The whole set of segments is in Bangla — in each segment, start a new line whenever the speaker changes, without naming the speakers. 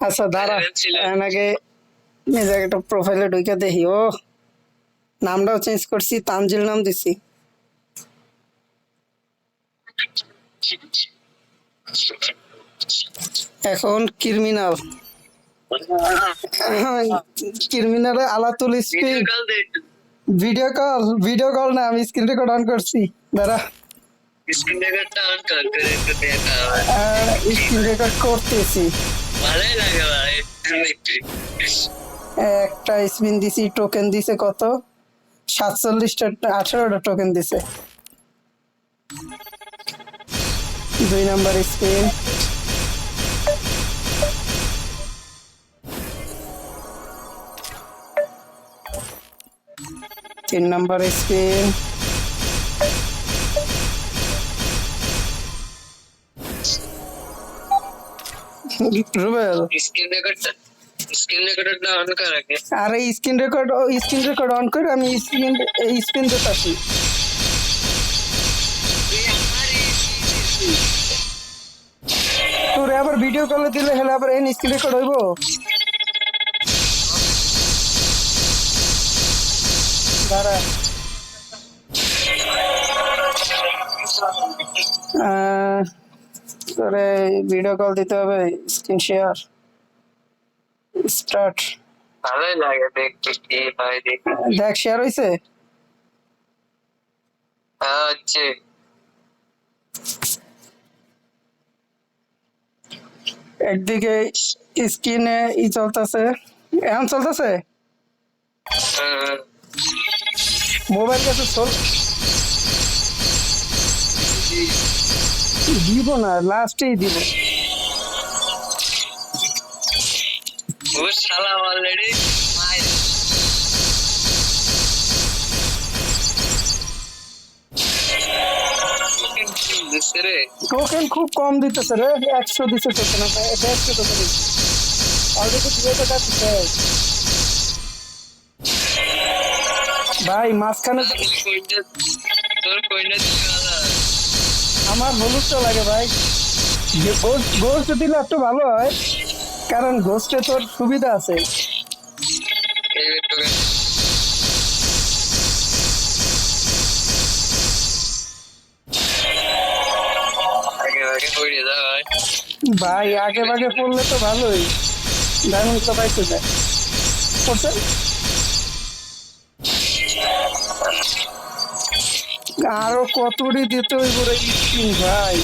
আচ্ছা দাঁড়া।
ছিল।
এনাকে নিজে একটা প্রোফাইলে ঢুকে দেখি। ও নামটাও চেঞ্জ করছি তানজিল নাম দিছি। এখন ক্রিমিনাল ক্রিমিনালে আলাতুল speed video call video call না আমি স্ক্রিন রেকর্ড অন করছি। দাঁড়া।
স্ক্রিন রেকর্ডটা অন কর করে একটু দেখা
স্ক্রিন রেকর্ড করতেছি।
ভালোই লাগে ভাই
একটা স্পিন দিছি টোকেন দিছে কত? সাতচল্লিশটা আঠারোটা টোকেন দিছে। দুই নাম্বার স্পিন। তিন নাম্বার স্পিন। রুবেল
স্ক্রিন রেকর্ডটা স্ক্রিন রেকর্ডটা অন কর আগে।
আর screen record screen record on করে আমি স্ক্রিন এই স্ক্রিন দিতেছি তোর আবার ভিডিও কলে দিলে হলে আবার এই স্ক্রিন রেকর্ড হইব? দাঁড়া। আহ, তোরে ভিডিও কল দিতে হবে স্ক্রিন শেয়ার স্টার্ট
ভালোই লাগে দেখতে কি হয় দেখি
দেখ শেয়ার হইছে?
হ্যাঁ হচ্ছে।
একদিকে স্ক্রিনে ই চলতেছে। এখন চলতেছে? মোবাইল কাছে চল। দিব না লাস্টেই দিব।
অলরেডি
টোকেন খুব কম দিতেছে রে একশো দিছে টোকেন একশো টোকেন অলরেডি দুই হাজার টাকা দিছে ভাই মাঝখানে
তোর কইটা
আমার হলুদটা লাগে ভাই। গোস্ট দিলে একটু ভালো হয়, কারণ গোস্টে তোর সুবিধা আছে।
ভাই
আগে ভাগে পড়লে তো ভালোই। ডায়মন্ড তো পাইতে যায় পড়ছে আরও কতটি দিতে হইব রে? স্কিন ভাই।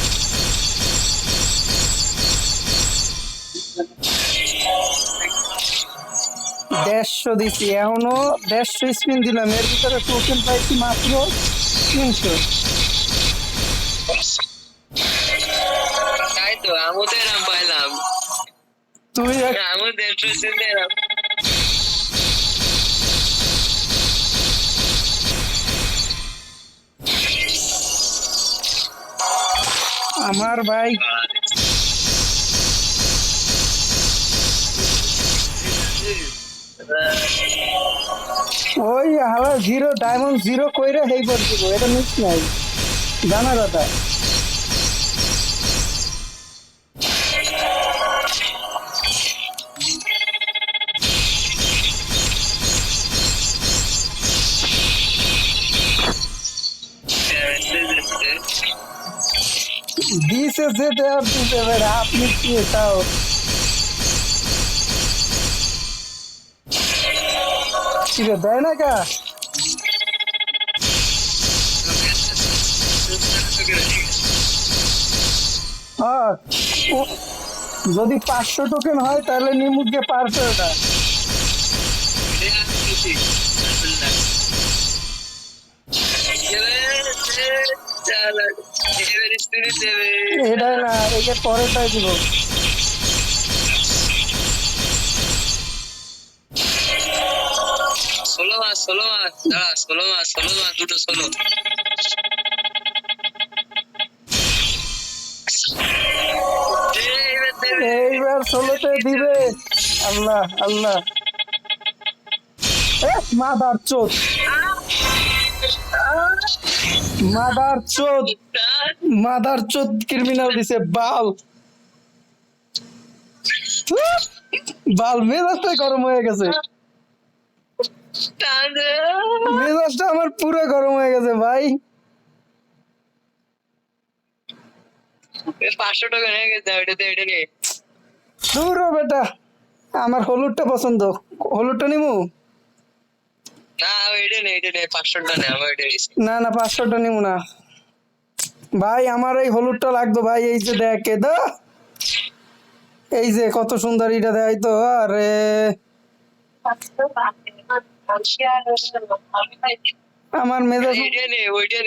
দেড়শো দিছি এখনও দেড়শো স্পিন দিলাম। এর ভিতরে টোকেন পাইছি মাত্র তিনশো।
তাই তো আমাদের নাম পাইলাম।
তুই
ট্রেসের নাম।
আমার ভাই। ওই হালা জিরো ডায়মন্ড জিরো কইরে হেই দিব এটা মিস নাই। জানা কথা। দিছে যে দেওয়ার দিতে পারে আপনি কি তাও কি রে দেয় না কা হ্যাঁ ও- যদি পাঁচশো টোকেন হয় তাহলে নিমুখে পারছে ওটা এটাই না একে পরেরটাই দিব
ষোলো মাস ষোলো মাস ষোলো মাস ষোলো মাস দুটো ষোলো
এইবার ষোলোতে দিবে। আল্লাহ আল্লাহ। মাদার চোদ মাদার চোদ। মাদার চোদ ক্রিমিনাল দিছে বাল। বাল মেজাজটাই গরম হয়ে গেছে। মেজাজটা আমার পুরো গরম হয়ে গেছে ভাই।
পাঁচশো টাকা নিয়ে গেছে ওইটা দে এটা নিয়ে
দূর বেটা আমার হলুদটা পছন্দ। হলুদটা নিমু?
না ওইটা নেই এটা নেই পাঁচশো নেই আমার এটা
না না পাঁচশোটা নিমু না। ভাই আমার এই হলুদটা লাগতো ভাই এই যে দেখ এ তো এই যে কত সুন্দর এটা দেয় তো আরে। আমার মেজাজ